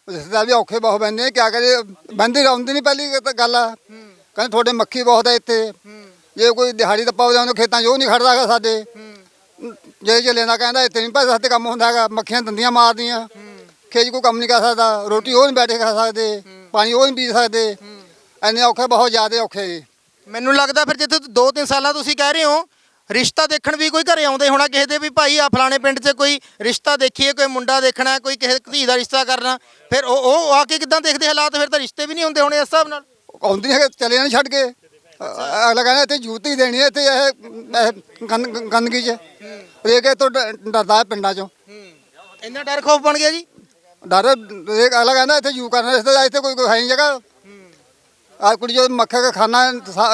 ਰਿਸ਼ਤੇਦਾਰ ਵੀ ਔਖੇ ਬਹੁਤ ਬੰਦੇ ਨੇ ਕਿਆ ਕਰੇ ਬੰਦੇ ਆਉਂਦੇ ਨਹੀਂ ਪਹਿਲੀ ਤਾਂ ਗੱਲ ਆ। ਕਹਿੰਦੇ ਤੁਹਾਡੇ ਮੱਖੀ ਬਹੁਤ ਹੈ ਇੱਥੇ। ਜੇ ਕੋਈ ਦਿਹਾੜੀ ਦਾ ਪਾਉਦਾ ਉਹਨੂੰ ਖੇਤਾਂ 'ਚ ਉਹ ਨਹੀਂ ਖੜਦਾ ਹੈਗਾ ਸਾਡੇ। ਜੇ ਜੇ ਲੈਣਾ ਕਹਿੰਦਾ ਇੱਥੇ ਨਹੀਂ ਪੈਸੇ ਤੇ ਕੰਮ ਹੁੰਦਾ ਹੈਗਾ ਮੱਖੀਆਂ ਦੰਦੀਆਂ ਮਾਰਦੀਆਂ। 'ਚ ਕੋਈ ਕੰਮ ਨਹੀਂ ਕਰ ਸਕਦਾ ਰੋਟੀ ਉਹ ਨਹੀਂ ਬੈਠੇ ਖਾ ਸਕਦੇ ਪਾਣੀ ਉਹ ਨਹੀਂ ਪੀ ਸਕਦੇ। ਐਨੇ ਔਖੇ ਬਹੁਤ ਜ਼ਿਆਦਾ ਔਖੇ ਜੀ। ਮੈਨੂੰ ਲੱਗਦਾ ਫਿਰ ਜਿੱਥੇ 2-3 ਸਾਲਾਂ ਤੁਸੀਂ ਕਹਿ ਰਹੇ ਹੋ ਰਿਸ਼ਤਾ ਦੇਖਣ ਵੀ ਕੋਈ ਘਰੇ ਆਉਂਦੇ ਹੋਣਾ ਕਿਸੇ ਦੇ ਵੀ ਭਾਈ ਆ ਫਲਾਣੇ ਪਿੰਡ 'ਚ ਕੋਈ ਰਿਸ਼ਤਾ ਦੇਖੀਏ ਕੋਈ ਮੁੰਡਾ ਦੇਖਣਾ ਕੋਈ ਕਿਸੇ ਧੀ ਦਾ ਰਿਸ਼ਤਾ ਕਰਨਾ ਫਿਰ ਉਹ ਉਹ ਆ ਕੇ ਕਿਦਾਂ ਦੇਖਦੇ ਹਾਲਾਤ? ਫਿਰ ਤਾਂ ਰਿਸ਼ਤੇ ਵੀ ਨਹੀਂ ਹੁੰਦੇ ਹੋਣੇ ਇਸ ਹਿਸਾਬ ਨਾਲ। ਆਉਂਦੀ ਹੈ ਚਲੇ ਜਾਣ ਛੱਡ ਕੇ। ਅਗਲਾ ਕਹਿੰਦਾ ਇੱਥੇ ਜੂਤੀ ਦੇਣੀ ਹੈ ਤੇ ਇਹ ਇਹ ਗੰਦ- ਗੰਦਗੀ 'ਚ। ਇਹ ਕਿ ਤੋਂ ਡਰਦਾ ਪਿੰਡਾਂ 'ਚੋਂ। ਇੰਨਾ ਡਰ ਖੌਫ ਬਣ ਗਿਆ ਜੀ? ਡਰ ਇਹ ਅਗਲਾ ਕਹਿੰਦਾ ਇੱਥੇ ਯੂ ਕਰਨਾ ਰਿਸ਼ਤੇ ਇੱਥੇ ਕੋਈ ਕੋਈ ਹੈ ਨਹੀਂ ਜਗ੍ਹਾ। ਆ ਕੁੜੀ ਜੋ ਮੱਖੇ ਦਾ ਖਾਣਾ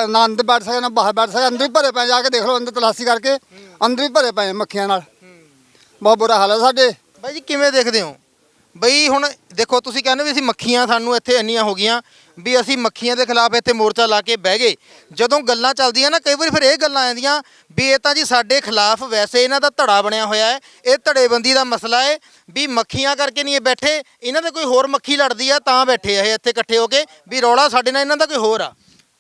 ਨਾ ਅੰਦਰ ਬੈਠ ਸਕਦਾ ਨਾ ਬਾਹਰ ਬੈਠ ਸਕਦਾ ਅੰਦਰ ਹੀ ਭਰੇ ਪਏ ਜਾ ਕੇ ਦੇਖ ਲਓ, ਅੰਦਰ ਤਲਾਸ਼ੀ ਕਰਕੇ, ਅੰਦਰ ਹੀ ਭਰੇ ਪਏ ਮੱਖੀਆਂ ਨਾਲ। ਬਹੁਤ ਬੁਰਾ ਹਾਲ ਹੈ ਸਾਡੇ। ਬਾਈ ਜੀ, ਕਿਵੇਂ ਦੇਖਦੇ ਹੋ? ਬਈ ਹੁਣ ਦੇਖੋ, ਤੁਸੀਂ ਕਹਿੰਦੇ ਵੀ ਅਸੀਂ ਮੱਖੀਆਂ ਸਾਨੂੰ ਇੱਥੇ ਇੰਨੀਆਂ ਹੋ ਗਈਆਂ ਵੀ ਅਸੀਂ ਮੱਖੀਆਂ ਦੇ ਖਿਲਾਫ ਇੱਥੇ ਮੋਰਚਾ ਲਾ ਕੇ ਬਹਿ ਗਏ। ਜਦੋਂ ਗੱਲਾਂ ਚੱਲਦੀਆਂ ਨਾ ਕਈ ਵਾਰੀ ਫਿਰ ਇਹ ਗੱਲਾਂ ਆਉਂਦੀਆਂ ਵੀ ਇਹ ਤਾਂ ਜੀ ਸਾਡੇ ਖਿਲਾਫ ਵੈਸੇ ਇਹਨਾਂ ਦਾ ਧੜਾ ਬਣਿਆ ਹੋਇਆ ਹੈ ਇਹ ਧੜੇਬੰਦੀ ਦਾ ਮਸਲਾ ਹੈ ਵੀ ਮੱਖੀਆਂ ਕਰਕੇ ਨਹੀਂ ਇਹ ਬੈਠੇ ਇਹਨਾਂ ਦੇ ਕੋਈ ਹੋਰ ਮੱਖੀ ਲੜਦੀ ਆ ਤਾਂ ਬੈਠੇ ਆ ਇਹ ਇੱਥੇ ਇਕੱਠੇ ਹੋ ਕੇ ਵੀ ਰੌਲਾ ਸਾਡੇ ਨਾਲ ਇਹਨਾਂ ਦਾ ਕੋਈ ਹੋਰ ਆ।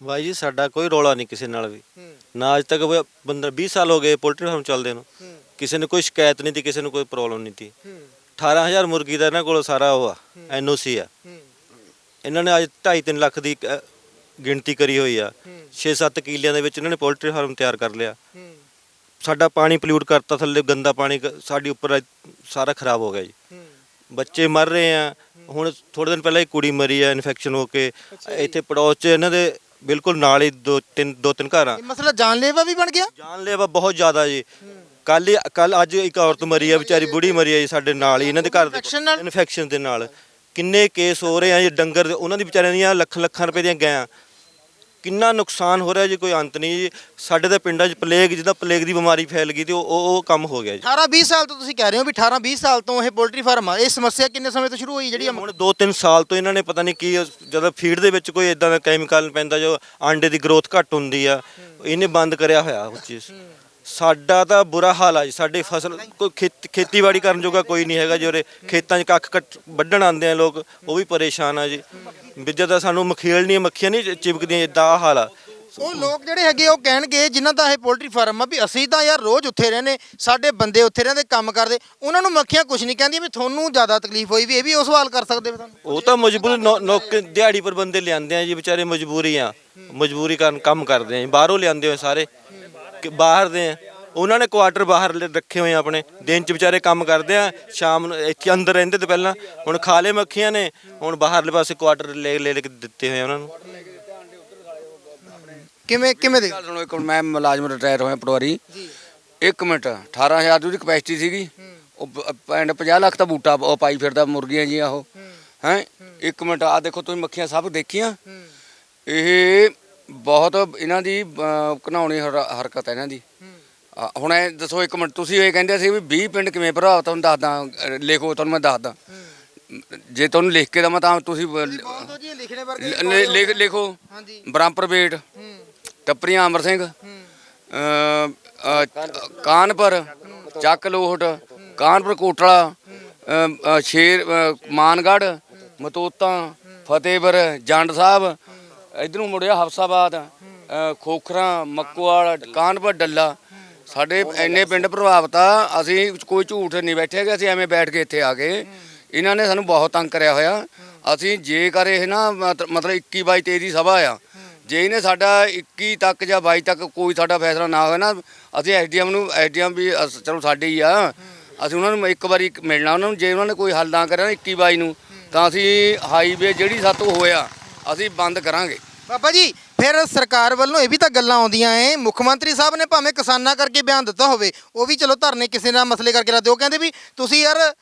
ਬਾਈ ਜੀ ਸਾਡਾ ਕੋਈ ਰੌਲਾ ਨਹੀਂ ਕਿਸੇ ਨਾਲ ਵੀ। ਨਾ ਅੱਜ ਤੱਕ ਵੀ ਬੰਦਾ 20 ਸਾਲ ਹੋ ਗਏ ਪੋਲਟਰੀ ਫਾਰਮ ਚੱਲਦੇ ਨੂੰ। ਕਿਸੇ ਨੂੰ ਕੋਈ ਸ਼ਿਕਾਇਤ ਨਹੀਂ ਤੀ ਕਿਸੇ ਨੂੰ ਕੋਈ ਪ੍ਰੋਬਲਮ ਨਹੀਂ ਤੀ। 18000 ਮੁਰਗੀ ਦਾ ਇਹਨਾਂ ਕੋਲ ਸਾਰਾ ਉਹ ਆ ਐਨਓਸੀ ਆ। ਇਹਨਾਂ ਨੇ ਅੱਜ 2.5 ਲੱਖ ਦੀ ਗਿਣਤੀ ਕਰੀ ਹੋਈ ਆ। 6-7 ਕਿੱਲਿਆਂ ਦੇ ਵਿੱਚ ਇਹਨਾਂ ਨੇ ਪੋਲਟਰੀ ਫਾਰਮ ਤਿਆਰ ਕਰ ਲਿਆ। ਸਾਡਾ ਪਾਣੀ ਪੋਲਿਊਟ ਕਰਤਾ ਥੱਲੇ ਗੰਦਾ ਪਾਣੀ ਕ- ਸਾਡੀ ਉੱਪਰ ਸਾਰਾ ਖਰਾਬ ਹੋ ਗਿਆ ਜੀ। ਬੱਚੇ ਮਰ ਰਹੇ ਆ। ਹੁਣ ਥੋੜੇ ਦਿਨ ਪਹਿਲਾਂ ਇੱਕ ਕੁੜੀ ਮਰੀ ਆ ਇਨਫੈਕਸ਼ਨ ਹੋ ਕੇ। ਇੱਥੇ ਪੜੋਸ 'ਚ ਇਹਨਾਂ ਦੇ ਬਿਲਕੁਲ ਨਾਲ ਹੀ ਦੋ ਤਿੰਨ ਦੋ ਤਿੰਨ ਘਰ ਆ। ਇਹ ਮਸਲਾ ਜਾਨਲੇਵਾ ਵੀ ਬਣ ਗਿਆ? ਜਾਨਲੇਵਾ ਬਹੁਤ ਜ਼ਿਆਦਾ ਜੀ। ਕੱਲ ਕੱਲ ਅੱਜ ਇੱਕ ਔਰਤ ਮਰੀ ਆ ਵਿਚਾਰੀ ਬੁੜੀ ਮਰੀ ਆ ਜੀ ਸਾਡੇ ਨਾਲ ਹੀ ਇਹਨਾਂ ਦੇ ਘਰ Infection ਨਾਲ? ਇਨਫੈਕਸ਼ਨ ਦੇ ਨਾਲ। ਕਿੰਨੇ ਕੇਸ ਹੋ ਰਹੇ ਆ ਜੀ ਡੰਗਰ ਦੇ- ਉਹਨਾਂ ਦੀ ਵਿਚਾਰਿਆਂ ਦੀਆਂ ਲੱਖ ਲੱਖਾਂ ਰੁਪਏ ਦੀਆਂ ਗਾਂ ਕਿੰਨਾ ਨੁਕਸਾਨ ਹੋ ਰਿਹਾ ਜੀ ਕੋਈ ਅੰਤ ਨਹੀਂ ਜੀ। ਸਾਡੇ ਤਾਂ ਪਿੰਡਾਂ 'ਚ ਪਲੇਗ ਜਿੱਦਾਂ ਪਲੇਗ ਦੀ ਬਿਮਾਰੀ ਫੈਲ ਗਈ ਤੇ ਉਹ ਉਹ ਉਹ ਕੰਮ ਹੋ ਗਿਆ ਜੀ। 18 20 ਸਾਲ ਤੋਂ ਤੁਸੀਂ ਕਹਿ ਰਹੇ ਹੋ ਵੀ 18 20 ਸਾਲ ਤੋਂ ਇਹ ਪੋਲਟਰੀ ਫਾਰਮ ਆ। ਇਹ ਸਮੱਸਿਆ ਕਿੰਨੇ ਸਮੇਂ ਤੋਂ ਸ਼ੁਰੂ ਹੋਈ ਜਿਹੜੀ ਹੁਣ 2-3 ਸਾਲ ਤੋਂ ਇਹਨਾਂ ਨੇ ਪਤਾ ਨਹੀਂ ਕੀ ਜਦੋਂ ਫੀਡ ਦੇ ਵਿੱਚ ਕੋਈ ਇਦਾਂ ਦਾ ਕੈਮੀਕਲ ਪੈਂਦਾ ਜੋ ਆਂਡੇ ਦੀ ਗਰੋਥ ਘੱਟ ਹੁੰਦੀ ਆ ਇਹਨੇ ਬੰਦ ਕਰਿਆ ਹੋਇਆ ਉਹ ਚੀਜ਼। ਸਾਡਾ ਤਾਂ ਬੁਰਾ ਹਾਲ ਆ ਜੀ ਸਾਡੀ ਫਸਲ ਕੋਈ ਖੇਤ- ਖੇਤੀਬਾੜੀ ਕਰਨ ਜੋਗਾ ਕੋਈ ਨਹੀਂ ਹੈਗਾ ਜੀ ਉਰੇ ਖੇਤਾਂ 'ਚ ਕੱਖ ਕੱਟ ਵੱਢਣ ਆਉਂਦੇ ਆ ਲੋਕ ਉਹ ਵੀ ਪਰੇਸ਼ਾਨ ਆ ਜੀ। ਵੀ ਜਦੋਂ ਸਾਨੂੰ ਮਖੇਲ ਨਹੀਂ ਮੱਖੀਆਂ ਨਹੀਂ ਚਿਪਕਦੀਆਂ ਇਦਾਂ ਆ ਹਾਲ ਆ। ਉਹ ਲੋਕ ਜਿਹੜੇ ਹੈਗੇ ਉਹ ਕਹਿਣਗੇ ਜਿਨ੍ਹਾਂ ਦਾ ਇਹ ਪੋਲਟਰੀ ਫਾਰਮ ਆ ਵੀ ਅਸੀਂ ਤਾਂ ਯਾਰ ਰੋਜ਼ ਉੱਥੇ ਰਹਿੰਦੇ ਸਾਡੇ ਬੰਦੇ ਉੱਥੇ ਰਹਿੰਦੇ ਕੰਮ ਕਰਦੇ ਉਹਨਾਂ ਨੂੰ ਮੱਖੀਆਂ ਕੁਝ ਨਹੀਂ ਕਹਿੰਦੀਆਂ ਵੀ ਤੁਹਾਨੂੰ ਜ਼ਿਆਦਾ ਤਕਲੀਫ ਹੋਈ ਵੀ ਇਹ ਵੀ ਉਹ ਸਵਾਲ ਕਰ ਸਕਦੇ ਤੁਹਾਨੂੰ। ਉਹ ਤਾਂ ਮਜਬੂਰ ਨੌ- ਨੌਕ ਦਿਹਾੜੀ ਪਰ ਬੰਦੇ ਲਿਆਂਦੇ ਆ ਜੀ ਵਿਚਾਰੇ ਮਜਬੂਰੀ ਆ ਮਜਬੂਰੀ ਕਾਰਨ ਕੰਮ ਕਰਦੇ ਆ ਜੀ। ਬਾਹਰੋਂ ਲਿਆਂਦੇ ਹੋਏ ਸਾਰੇ। ਕਿ ਬਾਹਰ ਦੇ ਆ। ਉਹਨਾਂ ਨੇ ਕੁਆਟਰ ਬਾਹਰ ਲ- ਰੱਖੇ ਹੋਏ ਆ ਆਪਣੇ। ਦਿਨ ਚ ਵਿਚਾਰੇ ਕੰਮ ਕਰਦੇ ਆ ਸ਼ਾਮ ਨੂੰ ਇੱਥੇ ਅੰਦਰ ਰਹਿੰਦੇ ਤੇ ਪਹਿਲਾਂ। ਹੁਣ ਖਾਲੇ ਮੱਖੀਆਂ ਨੇ ਹੁਣ ਬਾਹਰਲੇ ਪਾਸੇ ਕੁਆਟਰ ਲੈ ਲੈ ਕੇ ਦਿੱਤੇ ਹੋਏ ਆ ਉਹਨਾਂ ਨੂੰ। ਕਿਵੇਂ ਕਿਵੇਂ ਦੇ? ਗੱਲ ਸੁਣੋ ਇੱਕ ਮਿੰਟ, ਮੈਂ ਮੁਲਾਜ਼ਮ ਰਿਟਾਇਰ ਹੋਇਆ ਪਟਵਾਰੀ। ਇੱਕ ਮਿੰਟ 18000 ਦੀ ਉਹਦੀ ਕਪੈਸਿਟੀ ਸੀਗੀ। ਉਹ ਪ- ਪਿੰਡ 50 ਲੱਖ ਦਾ ਬੂਟਾ ਉਹ ਪਾਈ ਫਿਰਦਾ ਮੁਰਗੀਆਂ ਜੀਆਂ ਉਹ। ਹੈ। ਇੱਕ ਮਿੰਟ ਆ ਦੇਖੋ ਤੁਸੀਂ ਮੱਖੀਆਂ ਸਭ ਦੇਖੀਆਂ। ਇਹ ਬਹੁਤ ਇਹਨਾਂ ਦੀ ਘਿਨਾਉਣੀ ਹਰ- ਹਰਕਤ ਹੈ ਇਹਨਾਂ ਦੀ। ਆ, ਹੁਣ ਇਹ ਦੱਸੋ ਇੱਕ ਮਿੰਟ ਤੁਸੀਂ ਇਹ ਕਹਿੰਦੇ ਸੀ ਵੀ 20 ਪਿੰਡ ਕਿਵੇਂ ਭਰਾ ਤੁਹਾਨੂੰ ਦੱਸਦਾ ਲਿਖੋ ਤੁਹਾਨੂੰ ਮੈਂ ਦੱਸਦਾ। ਜੇ ਤੁਹਾਨੂੰ ਲਿਖ ਕੇ ਦਵਾਂ ਤਾਂ ਤੁਸੀਂ ਬ- ਦੋ ਜੀ ਲਿਖਣੇ ਵਰਗੇ ਲ- ਲ- ਲਿਖ ਲਿਖੋ। ਹਾਂਜੀ। ਬ੍ਰਹਮਪੁਰ ਬੇਟ ਹੂੰ। ਟੱਪਰੀਆਂ ਅਮਰ ਸਿੰਘ ਅ, ਅ, ਕਾਨਪੁਰ ਚੱਕ ਲੋਹਟ ਕਾਨਪੁਰ ਕੋਟਲਾ ਅ, ਅ, ਸ਼ੇਰ ਅ, ਮਾਨਗੜ੍ਹ ਮਤੋਤਾ ਫਤਿਹਪੁਰ ਜੰਡ ਸਾਹਿਬ ਇਧਰੋਂ ਮੁੜਿਆ ਹਫਸਾਬਾਦ ਅ, ਖੋਖਰਾ ਮੱਕਵਾਲ ਕਾਨਪੁਰ ਡੱਲਾ। ਸਾਡੇ ਇੰਨੇ ਪਿੰਡ ਪ੍ਰਭਾਵਿਤ ਆ ਅਸੀਂ ਕੋਈ ਝੂਠ ਨਹੀਂ ਬੈਠੇ ਕਿ ਅਸੀਂ ਐਵੇਂ ਬੈਠ ਕੇ ਇੱਥੇ ਆ ਗਏ। ਇਹਨਾਂ ਨੇ ਸਾਨੂੰ ਬਹੁਤ ਤੰਗ ਕਰਿਆ ਹੋਇਆ। ਅਸੀਂ ਜੇਕਰ ਇਹ ਨਾ ਮਤ- ਮਤਲਬ 21 ਬਾਈ 23 ਦੀ ਸਭਾ ਆ ਜੇ ਇਹਨੇ ਸਾਡਾ 21 ਤੱਕ ਜਾਂ 22 ਤੱਕ ਕੋਈ ਸਾਡਾ ਫੈਸਲਾ ਨਾ ਹੋਇਆ ਨਾ ਅਸੀਂ ਐਸਡੀਐਮ ਨੂੰ ਐਸਡੀਐਮ ਵੀ ਅਸ- ਚਲੋ ਸਾਡੇ ਹੀ ਆ। ਅਸੀਂ ਉਹਨਾਂ ਨੂੰ ਇੱਕ ਵਾਰੀ ਮਿਲਣਾ ਉਹਨਾਂ ਨੂੰ ਜੇ ਉਹਨਾਂ ਨੇ ਕੋਈ ਹੱਲ ਨਾ ਕਰਿਆ ਨਾ 21 22 ਨੂੰ ਤਾਂ ਅਸੀਂ ਹਾਈਵੇ ਜਿਹੜੀ ਸਾਤੋਂ ਹੋਇਆ। ਅਸੀਂ ਬੰਦ ਕਰਾਂਗੇ। ਬਾਬਾ ਜੀ ਫਿਰ ਸਰਕਾਰ ਵੱਲੋਂ ਇਹ ਵੀ ਤਾਂ ਗੱਲਾਂ ਆਉਂਦੀਆਂ ਐ। ਮੁੱਖ ਮੰਤਰੀ ਸਾਹਿਬ ਨੇ ਭਾਵੇਂ ਕਿਸਾਨਾਂ ਕਰਕੇ ਬਿਆਨ ਦਿੱਤਾ ਹੋਵੇ ਉਹ ਵੀ ਚਲੋ ਧਰਨੇ ਕਿਸੇ ਨਾਲ ਮਸਲੇ ਕਰਕੇ ਰੱਖਦੇ। ਉਹ ਕਹਿੰਦੇ ਵੀ ਤੁਸੀਂ ਯਾਰ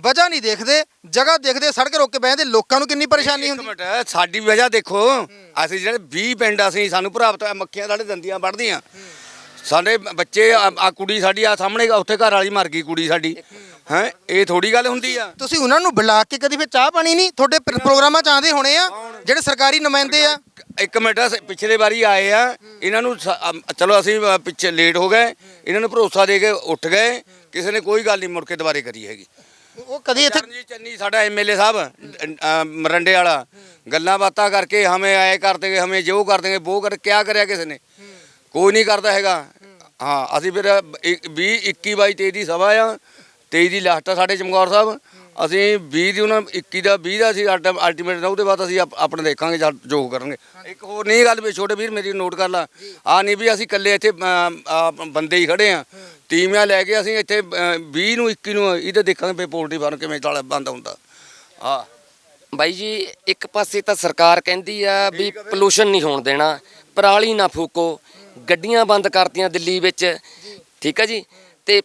ਵਜ੍ਹਾ ਨਹੀਂ ਦੇਖਦੇ ਜਗ੍ਹਾ ਦੇਖਦੇ ਸੜਕ ਰੋਕ ਕੇ ਬਹਿੰਦੇ ਲੋਕਾਂ ਨੂੰ ਕਿੰਨੀ ਪਰੇਸ਼ਾਨੀ ਇੱਕ ਹੁੰਦੀ। ਮਿੰਟ ਸਾਡੀ ਵਜ੍ਹਾ ਦੇਖੋ। ਅਸੀਂ ਜਿਹੜੇ 20 ਪਿੰਡ ਅਸੀਂ ਸਾਨੂੰ ਹੋਇਆ ਮੱਖੀਆਂ ਸਾਡੇ ਦੰਦੀਆਂ ਵੱਢਦੀਆਂ। ਸਾਡੇ ਬੱਚੇ ਆ ਆ ਕੁੜੀ ਸਾਡੀ ਆ ਸਾਹਮਣੇ ਉੱਥੇ ਘਰ ਵਾਲੀ ਮਰ ਗਈ ਕੁੜੀ ਸਾਡੀ। ਹੈ ਇਹ ਥੋੜੀ ਗੱਲ ਹੁੰਦੀ ਆ। ਤੁਸੀਂ ਉਹਨਾਂ ਨੂੰ ਬੁਲਾ ਕੇ ਕਦੀ ਫਿਰ ਚਾਹ ਪਾਣੀ ਨਹੀਂ? ਤੁਹਾਡੇ ਪ੍ਰ- ਪ੍ਰੋਗਰਾਮਾਂ ਚ ਆਉਂਦੇ ਹੋਣੇ ਆ। ਜਿਹੜੇ ਸਰਕਾਰੀ ਨੁਮਾਇੰਦੇ ਆ। ਇੱਕ ਮਿੰਟ ਪਿਛਲੇ ਵਾਰੀ ਆਏ ਆ। ਇਹਨਾਂ ਨੂੰ ਸ- ਚਲੋ ਅਸੀਂ ਪਿੱਛੇ ਲੇਟ ਹੋ ਗਏ। ਇਹਨਾਂ ਨੂੰ ਭਰੋਸਾ ਦੇ ਕੇ ਉੱਠ ਗਏ। ਕਿਸੇ ਨੇ ਕੋਈ ਗੱਲ ਨਹੀਂ ਮੁੜ ਕੇ ਦੁਬਾਰੇ ਕਰੀ ਹੈਗੀ। ਉਹ ਕਦੀ ਇੱਥੇ ਚਰਨਜੀਤ ਚੰਨੀ ਸਾਡਾ ਐਮਐਲਏ ਸਾਹਿਬ ਅ, ਮਰੰਡੇ ਵਾਲਾ। ਗੱਲਾਂ ਬਾਤਾਂ ਕਰਕੇ ਹਮੇ ਆਏ ਕਰ ਦੇਗੇ ਹਮੇ ਜੋ ਕਰ ਦੇਗੇ ਉਹ ਕਰ ਕਿਆ ਕਰਿਆ ਕਿਸੇ ਨੇ? ਕੋਈ ਨਹੀਂ ਕਰਦਾ ਹੈਗਾ। ਹਾਂ ਅਸੀਂ ਫਿਰ 20 21 22 23 ਦੀ ਸਭਾ ਆ। 23 ਦੀ ਲਾਸਟ ਆ ਸਾਡੇ ਚਮਕੌਰ ਸਾਹਿਬ। ਅਸੀਂ 20 ਦੀ ਉਹਨਾਂ 21 ਦਾ 20 ਦਾ ਅਸੀਂ ਅਲਟੀਮੇਟ ਉਹਦੇ ਬਾਅਦ ਅਸੀਂ ਆਪ- ਆਪਣੇ ਦੇਖਾਂਗੇ ਜਦ ਜੋ ਕਰਨਗੇ। ਇੱਕ ਹੋਰ ਨਹੀਂ ਗੱਲ ਵੀ ਛੋਟੇ ਵੀਰ ਮੇਰੀ ਨੋਟ ਕਰ ਲਾ। ਆ ਨਹੀਂ ਵੀ ਅਸੀਂ ਇਕੱਲੇ ਇੱਥੇ ਆ, ਬੰਦੇ ਹੀ ਖੜੇ ਆ। ਟੀਮਾਂ ਲੈ ਕੇ ਅਸੀਂ ਇੱਥੇ ਅਮ, 20 ਨੂੰ 21 ਨੂੰ ਇਹਦੇ ਦੇਖਾਂਗੇ ਵੀ ਪੋਲਟਰੀ ਫਾਰਮ ਕਿਵੇਂ ਚੱਲ ਬੰਦ ਹੁੰਦਾ। ਆ ਬਾਈ ਜੀ ਇੱਕ ਪਾਸੇ ਤਾਂ ਸਰਕਾਰ ਕਹਿੰਦੀ ਆ ਵੀ ਪੋਲੂਸ਼ਨ ਨਹੀਂ ਹੋਣ ਦੇਣਾ। ਪਰਾਲੀ ਨਾ ਫੂਕੋ। ਗੱਡੀਆਂ ਬੰਦ ਕਰਤੀਆਂ ਦਿੱਲੀ ਵਿੱਚ। ਠੀਕ ਹੈ ਜੀ? ਤੇ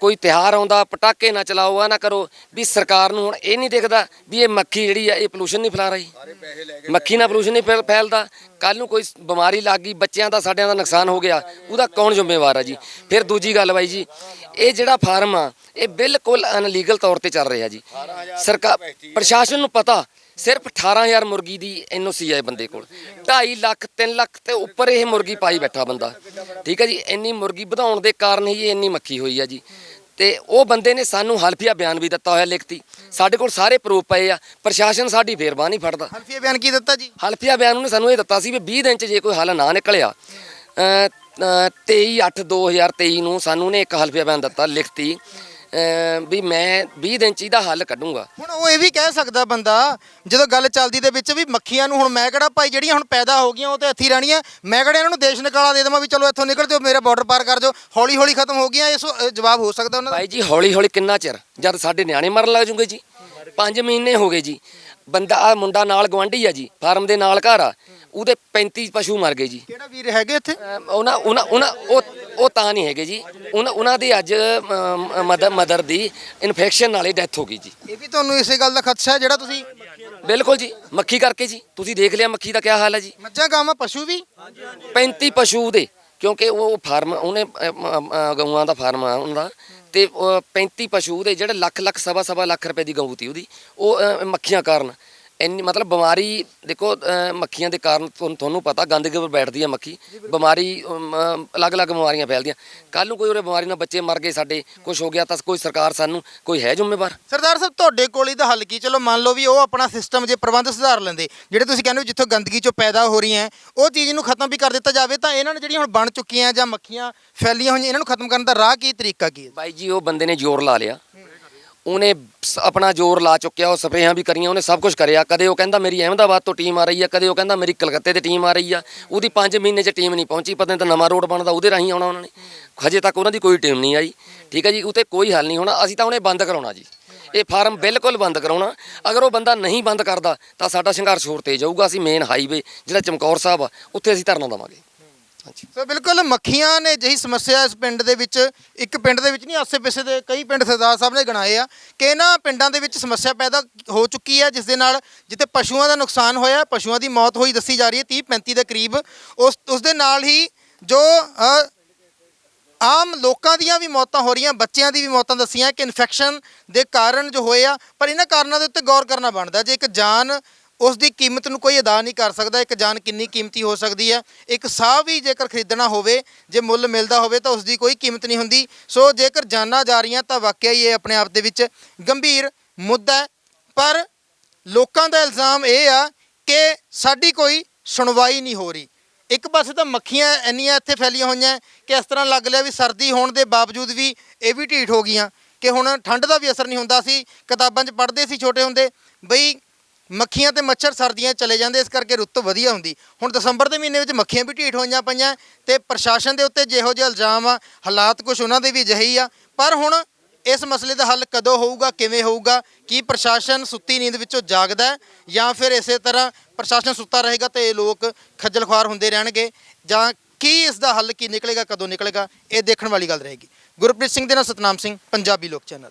ਕੋਈ ਤਿਹਾਰ ਆਉਂਦਾ ਪਟਾਕੇ ਨਾ ਚਲਾਓ ਆ ਨਾ ਕਰੋ ਵੀ ਸਰਕਾਰ ਨੂੰ ਹੁਣ ਇਹ ਨਹੀਂ ਦਿਖਦਾ ਵੀ ਇਹ ਮੱਖੀ ਜਿਹੜੀ ਆ ਇਹ ਪੋਲੂਸ਼ਨ ਨਹੀਂ ਫੈਲਾ ਰਹੀ। ਮੱਖੀ ਨਾਲ ਪੋਲੂਸ਼ਨ ਨਹੀਂ ਫੈਲ- ਫੈਲਦਾ। ਕੱਲ ਨੂੰ ਕੋਈ ਬਿਮਾਰੀ ਲੱਗ ਗਈ ਬੱਚਿਆਂ ਦਾ ਸਾਡਿਆਂ ਦਾ ਨੁਕਸਾਨ ਹੋ ਗਿਆ ਉਹਦਾ ਕੌਣ ਜ਼ਿੰਮੇਵਾਰ ਆ ਜੀ? ਫਿਰ ਦੂਜੀ ਗੱਲ ਬਾਈ ਜੀ ਇਹ ਜਿਹੜਾ ਫਾਰਮ ਆ ਇਹ ਬਿਲਕੁਲ ਅਨਲੀਗਲ ਤੌਰ ਤੇ ਚੱਲ ਰਿਹਾ ਜੀ। ਸਰਕਾਰ ਪ੍ਰਸ਼ਾਸਨ ਨੂੰ ਪਤਾ ਸਿਰਫ 18000 ਮੁਰਗੀ ਦੀ ਐਨਓਸੀ ਹੈ ਇਹ ਬੰਦੇ ਕੋਲ। 2.5 ਲੱਖ 3 ਲੱਖ ਤੇ ਉੱਪਰ ਇਹ ਮੁਰਗੀ ਪਾਈ ਬੈਠਾ ਬੰਦਾ। ਠੀਕ ਹੈ ਜੀ ਇੰਨੀ ਮੁਰਗੀ ਵਧਾਉਣ ਦੇ ਕਾਰਨ ਹੀ ਇੰਨੀ ਮੱਖੀ ਹੋਈ ਆ ਜੀ। ਤੇ ਉਹ ਬੰਦੇ ਨੇ ਸਾਨੂੰ ਹਲਫੀਆ ਬਿਆਨ ਵੀ ਦਿੱਤਾ ਹੋਇਆ ਲਿਖਤੀ। ਸਾਡੇ ਕੋਲ ਸਾਰੇ ਪ੍ਰੂਫ ਪਏ ਆ ਪ੍ਰਸ਼ਾਸਨ ਸਾਡੀ ਫੇਰ ਬਾਹ ਨਹੀਂ ਫੜਦਾ। ਹਲਫੀਆ ਬਿਆਨ ਕੀ ਦਿੱਤਾ ਜੀ? ਹਲਫੀਆ ਬਿਆਨ ਉਹਨੇ ਸਾਨੂੰ ਇਹ ਦਿੱਤਾ ਸੀ ਵੀ 20 ਦਿਨ ਚ ਜੇ ਕੋਈ ਹੱਲ ਨਾ ਨਿਕਲਿਆ 23 8 2023 ਨੂੰ ਸਾਨੂੰ ਨੇ ਇੱਕ ਹਲਫੀਆ ਬਿਆਨ ਦਿੱਤਾ ਲਿਖਤੀ। ਵੀ ਮੈਂ 20 ਦਿਨ ਚ ਇਹਦਾ ਹੱਲ ਕੱਢੂੰਗਾ। ਹੁਣ ਉਹ ਇਹ ਵੀ ਕਹਿ ਸਕਦਾ ਬੰਦਾ ਜਦੋਂ ਗੱਲ ਚੱਲਦੀ ਦੇ ਵਿੱਚ ਵੀ ਮੱਖੀਆਂ ਨੂੰ ਹੁਣ ਮੈਂ ਕਿਹੜਾ ਭਾਈ ਜਿਹੜੀਆਂ ਹੁਣ ਪੈਦਾ ਹੋ ਗਈਆਂ ਉਹ ਤੇ ਇੱਥੇ ਹੀ ਰਹਿਣੀਆਂ ਮੈਂ ਕਿਹੜਾ ਇਹਨਾਂ ਨੂੰ ਦੇਸ਼ ਨਿਕਾਲਾ ਦੇ ਦੇਵਾਂ ਵੀ ਚਲੋ ਇੱਥੋਂ ਨਿਕਲ ਜਾਓ ਮੇਰਾ ਬਾਰਡਰ ਪਾਰ ਕਰ ਜਾਓ ਹੌਲੀ ਹੌਲੀ ਖਤਮ ਹੋ ਗਈਆਂ ਇਸ ਅ, ਜਵਾਬ ਹੋ ਸਕਦਾ ਉਹਨਾਂ ਦਾ? ਭਾਈ ਜੀ ਹੌਲੀ ਹੌਲੀ ਕਿੰਨਾ ਚਿਰ? ਜਦ ਸਾਡੇ ਨਿਆਣੇ ਮਰਨ ਲੱਗ ਜੂਗੇ ਜੀ 5 ਮਹੀਨੇ ਹੋ ਗਏ ਜੀ। ਬੰਦਾ ਆ ਮੁੰਡਾ ਨਾਲ ਗਵਾਂਢੀ ਆ ਜੀ ਫਾਰਮ ਦੇ ਨਾਲ ਘਰ ਆ। ਉਹਦੇ 35 ਪਸ਼ੂ ਮਰ ਗਏ ਜੀ। ਕਿਹੜਾ ਵੀਰ ਹੈਗੇ ਇੱਥੇ? ਅਮ ਉਹਨਾਂ ਉਹਨਾਂ ਉਹਨਾਂ ਉਹ ਉਹ ਤਾਂ ਨਹੀਂ ਹੈਗੇ ਜੀ। ਉਹਨਾਂ ਉਹਨਾਂ ਦੀ ਅੱਜ ਮਦਰ ਮਦਰ ਦੀ ਇਨਫੈਕਸ਼ਨ ਨਾਲੇ ਡੈਥ ਹੋ ਗਈ ਜੀ। ਇਹ ਵੀ ਤੁਹਾਨੂੰ ਇਸੇ ਗੱਲ ਦਾ ਖਦਸ਼ਾ ਹੈ ਜਿਹੜਾ ਤੁਸੀਂ ਬਿਲਕੁਲ ਜੀ ਮੱਖੀ ਕਰਕੇ ਜੀ। ਤੁਸੀਂ ਦੇਖ ਲਿਆ ਮੱਖੀ ਦਾ ਕੀ ਹਾਲ ਹੈ ਜੀ। ਮੱਝਾਂ ਗਾਵਾਂ ਪਸ਼ੂ ਵੀ? 35 ਪਸ਼ੂ ਦੇ ਕਿਉਂਕਿ ਉਹ ਫਾਰਮ ਉਹਨੇ ਗਊਆਂ ਦਾ ਫਾਰਮ ਆ ਉਹਨਾਂ ਦਾ। ਤੇ ਉਹ 35 ਪਸ਼ੂ ਦੇ ਜਿਹੜੇ ਲੱਖ ਲੱਖ ਸਵਾ ਸਵਾ ਲੱਖ ਰੁਪਏ ਦੀ ਗਊ ਤੀ ਉਹਦੀ। ਉਹ ਮੱਖੀਆਂ ਕਾਰਨ। ਇੰਨੀ ਮਤਲਬ ਬਿਮਾਰੀ ਦੇਖੋ ਅ, ਮੱਖੀਆਂ ਦੇ ਕਾਰਨ ਤੁਹਾਨੂੰ ਤੁਹਾਨੂੰ ਪਤਾ ਗੰਦਗੀ ਉੱਪਰ ਬੈਠਦੀ ਹੈ ਮੱਖੀ। ਬਿਮਾਰੀ ਅਮ, ਅਲੱਗ-ਅਲੱਗ ਬਿਮਾਰੀਆਂ ਫੈਲਦੀਆਂ। ਕੱਲ ਨੂੰ ਕੋਈ ਉਹਰੇ ਬਿਮਾਰੀ ਨਾਲ ਬੱਚੇ ਮਰ ਗਏ ਸਾਡੇ ਕੁਝ ਹੋ ਗਿਆ ਤਾਂ ਕੋਈ ਸਰਕਾਰ ਸਾਨੂੰ ਕੋਈ ਹੈ ਜ਼ਿੰਮੇਵਾਰ? ਸਰਦਾਰ ਸਾਹਿਬ ਤੁਹਾਡੇ ਕੋਲ ਇਹਦਾ ਹੱਲ ਕੀ? ਚਲੋ ਮੰਨ ਲਓ ਵੀ ਉਹ ਆਪਣਾ ਸਿਸਟਮ ਜੇ ਪ੍ਰਬੰਧ ਸੁਧਾਰ ਲੈਂਦੇ ਜਿਹੜੇ ਤੁਸੀਂ ਕਹਿੰਦੇ ਹੋ ਜਿੱਥੋਂ ਗੰਦਗੀ ਚੋਂ ਪੈਦਾ ਹੋ ਰਹੀਆਂ ਉਹ ਚੀਜ਼ ਨੂੰ ਖਤਮ ਵੀ ਕਰ ਦਿੱਤਾ ਜਾਵੇ ਤਾਂ ਇਹਨਾਂ ਨੇ ਜਿਹੜੀਆਂ ਹੁਣ ਬਣ ਚੁੱਕੀਆਂ ਜਾਂ ਮੱਖੀਆਂ ਫੈਲੀਆਂ ਹੋਈਆਂ ਇਹਨਾਂ ਨੂੰ ਖਤਮ ਕਰਨ ਦਾ ਰਾਹ ਕੀ ਤਰੀਕਾ ਕੀ ਹੈ? ਬਾਈ ਜੀ ਉਹ ਬੰਦੇ ਨੇ ਜ਼ੋਰ ਲਾ ਲਿਆ। ਉਹਨੇ ਸ- ਆਪਣਾ ਜ਼ੋਰ ਲਾ ਚੁੱਕਿਆ, ਉਹ ਸਪਰੇਆਂ ਵੀ ਕਰੀਆਂ, ਉਹਨੇ ਸਭ ਕੁਝ ਕਰਿਆ। ਕਦੇ ਉਹ ਕਹਿੰਦਾ ਮੇਰੀ ਅਹਿਮਦਾਬਾਦ ਤੋਂ ਟੀਮ ਆ ਰਹੀ ਆ, ਕਦੇ ਉਹ ਕਹਿੰਦਾ ਮੇਰੀ ਕਲਕੱਤੇ ਤੇ ਟੀਮ ਆ ਰਹੀ ਆ। ਉਹਦੀ 5 ਮਹੀਨੇ 'ਚ ਟੀਮ ਨਹੀਂ ਪਹੁੰਚੀ, ਪਤਾ ਨਹੀਂ ਤਾਂ ਨਵਾਂ ਰੋਡ ਬਣਦਾ, ਉਹਦੇ ਰਾਹੀਂ ਆਉਣਾ ਉਹਨਾਂ ਨੇ। ਹਜੇ ਤੱਕ ਉਹਨਾਂ ਦੀ ਕੋਈ ਟੀਮ ਨਹੀਂ ਆਈ। ਠੀਕ ਹੈ ਜੀ ਉਤੇ ਕੋਈ ਹੱਲ ਨਹੀਂ ਹੋਣਾ। ਅਸੀਂ ਤਾਂ ਉਹਨੇ ਬੰਦ ਕਰਾਉਣਾ ਜੀ। ਇਹ ਫਾਰਮ ਬਿਲਕੁਲ ਬੰਦ ਕਰਾਉਣਾ। ਅਗਰ ਉਹ ਬੰਦਾ ਨਹੀਂ ਬੰਦ ਕਰਦਾ, ਤਾਂ ਸਾਡਾ ਸੰਘਰਸ਼ ਹੋਰ ਤੇਜ਼ ਹੋਊਗਾ। ਅਸੀਂ ਮੇਨ ਹਾਈਵੇ ਜਿਹੜਾ ਚਮਕੌਰ ਸਾਹਿਬ ਆ, ਉੱਥੇ ਅਸੀਂ ਧਰਨਾ ਦੇਵਾਂਗੇ। ਸੋ ਬਿਲਕੁਲ ਮੱਖੀਆਂ ਨੇ ਜਿਹੀ ਸਮੱਸਿਆ ਇਸ ਪਿੰਡ ਦੇ ਵਿੱਚ, ਇੱਕ ਪਿੰਡ ਦੇ ਵਿੱਚ ਨਹੀਂ, ਆਸੇ-ਪਾਸੇ ਦੇ ਕਈ ਪਿੰਡ ਸਰਦਾਰ ਸਾਹਿਬ ਨੇ ਗਣਾਏ ਆ ਕਿ ਇਹਨਾਂ ਪਿੰਡਾਂ ਦੇ ਵਿੱਚ ਸਮੱਸਿਆ ਪੈਦਾ ਹੋ ਚੁੱਕੀ ਹੈ, ਜਿਸ ਦੇ ਨਾਲ ਜਿੱਥੇ ਪਸ਼ੂਆਂ ਦਾ ਨੁਕਸਾਨ ਹੋਇਆ, ਪਸ਼ੂਆਂ ਦੀ ਮੌਤ ਹੋਈ ਦੱਸੀ ਜਾ ਰਹੀ ਹੈ 30 35 ਦੇ ਕਰੀਬ, ਉਸ ਉਸ ਦੇ ਨਾਲ ਹੀ ਜੋ ਆਮ ਲੋਕਾਂ ਦੀਆਂ ਵੀ ਮੌਤਾਂ ਹੋ ਰਹੀਆਂ, ਬੱਚਿਆਂ ਦੀ ਵੀ ਮੌਤਾਂ ਦੱਸੀਆਂ ਕਿ ਇਨਫੈਕਸ਼ਨ ਦੇ ਕਾਰਨ ਜੋ ਹੋਏ ਆ, ਪਰ ਇਹਨਾਂ ਕਾਰਨਾਂ ਦੇ ਉੱਤੇ ਗੌਰ ਕਰਨਾ ਬਣਦਾ, ਜੇ ਇੱਕ ਜਾਨ ਉਸ ਦੀ ਕੀਮਤ ਨੂੰ ਕੋਈ ਅਦਾ ਨਹੀਂ ਕਰ ਸਕਦਾ। ਇੱਕ ਜਾਨ ਕਿੰਨੀ ਕੀਮਤੀ ਹੋ ਸਕਦੀ ਹੈ? ਇੱਕ ਸਾਹ ਵੀ ਜੇਕਰ ਖਰੀਦਣਾ ਹੋਵੇ, ਜੇ ਮੁੱਲ ਮਿਲਦਾ ਹੋਵੇ ਤਾਂ ਉਸ ਦੀ ਕੋਈ ਕੀਮਤ ਨਹੀਂ ਹੁੰਦੀ। ਸੋ ਜੇਕਰ ਜਾਨਾਂ ਜਾ ਰਹੀਆਂ ਤਾਂ ਵਾਕਿਆ ਹੀ ਇਹ ਆਪਣੇ ਆਪ ਦੇ ਵਿੱਚ ਗੰਭੀਰ ਮੁੱਦਾ ਹੈ। ਪਰ ਲੋਕਾਂ ਦਾ ਇਲਜ਼ਾਮ ਇਹ ਆ ਕਿ ਸਾਡੀ ਕੋਈ ਸੁਣਵਾਈ ਨਹੀਂ ਹੋ ਰਹੀ। ਇੱਕ ਪਾਸੇ ਤਾਂ ਮੱਖੀਆਂ ਇੰਨੀਆਂ ਇੱਥੇ ਫੈਲੀਆਂ ਹੋਈਆਂ ਕਿ ਇਸ ਤਰ੍ਹਾਂ ਲੱਗ ਲਿਆ ਵੀ ਸਰਦੀ ਹੋਣ ਦੇ ਬਾਵਜੂਦ ਵੀ ਇਹ ਵੀ ਢੀਠ ਹੋ ਗਈਆਂ ਕਿ ਹੁਣ ਠੰਡ ਦਾ ਵੀ ਅਸਰ ਨਹੀਂ ਹੁੰਦਾ ਸੀ। ਕਿਤਾਬਾਂ 'ਚ ਪੜ੍ਹਦੇ ਸੀ ਛੋਟੇ ਹੁੰਦੇ, ਬਈ ਮੱਖੀਆਂ ਤੇ ਮੱਛਰ ਸਰਦੀਆਂ 'ਚ ਚਲੇ ਜਾਂਦੇ, ਇਸ ਕਰਕੇ ਰੁੱਤ ਵਧੀਆ ਹੁੰਦੀ। ਹੁਣ ਦਸੰਬਰ ਦੇ ਮਹੀਨੇ ਵਿੱਚ ਮੱਖੀਆਂ ਵੀ ਢੀਠ ਹੋਈਆਂ ਪਈਆਂ, ਤੇ ਪ੍ਰਸ਼ਾਸਨ ਦੇ ਉੱਤੇ ਜਿਹੋ ਜਿਹੇ ਇਲਜ਼ਾਮ ਆ, ਹਾਲਾਤ ਕੁਝ ਉਹਨਾਂ ਦੇ ਵੀ ਅਜਿਹੀ ਆ। ਪਰ ਹੁਣ ਇਸ ਮਸਲੇ ਦਾ ਹੱਲ ਕਦੋਂ ਹੋਊਗਾ, ਕਿਵੇਂ ਹੋਊਗਾ, ਕੀ ਪ੍ਰਸ਼ਾਸਨ ਸੁੱਤੀ ਨੀਂਦ ਵਿੱਚੋਂ ਜਾਗਦਾ ਹੈ, ਜਾਂ ਫਿਰ ਇਸੇ ਤਰ੍ਹਾਂ ਪ੍ਰਸ਼ਾਸਨ ਸੁੱਤਾ ਰਹੇਗਾ ਤੇ ਇਹ ਲੋਕ ਖੱਜਲ ਖੁਆਰ ਹੁੰਦੇ ਰਹਿਣਗੇ, ਜਾਂ ਕੀ ਇਸ ਦਾ ਹੱਲ ਕੀ ਨਿਕਲੇਗਾ, ਕਦੋਂ ਨਿਕਲੇਗਾ, ਇਹ ਦੇਖਣ ਵਾਲੀ ਗੱਲ ਰਹੇਗੀ। ਗੁਰਪ੍ਰੀਤ ਸਿੰਘ ਦੇ ਨਾਲ ਸਤਨਾਮ ਸਿੰਘ, ਪੰਜਾਬੀ ਲੋਕ ਚੈਨਲ।